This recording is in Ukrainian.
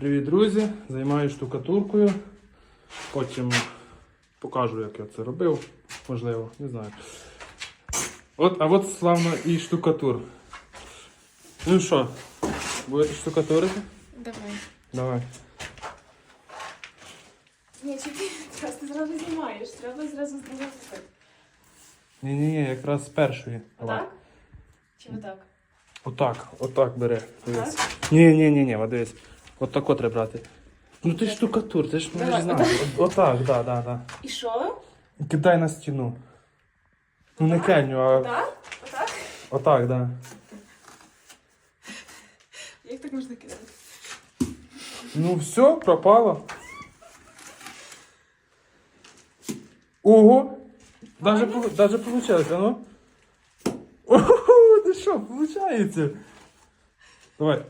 Привіт, друзі! Займаюся штукатуркою. Потім покажу, як я це робив. Можливо, не знаю. От, а от славно і штукатур. Ну що, будете штукатурити? Давай. Давай. Ні, ти просто зразу знімаєш, треба зразу здивуватися. Ні-ні-ні, якраз з першої. Давай. Отак? Чи отак? Отак, отак бери. Дивись. Ні, ні, ні, ні, от дивись. От тако треба брати. Ну ти ж штукатур, ти ж Давай, можеш знати. От- Отак, да, да, да. І що? Кидай на стіну. Ну не кельню, а Отак? Отак? отак, да. Як так можна кидати? Ну все, пропало. Ого! Даже, пол- даже получилось, а ну? Ого, ти що, получається? Давай,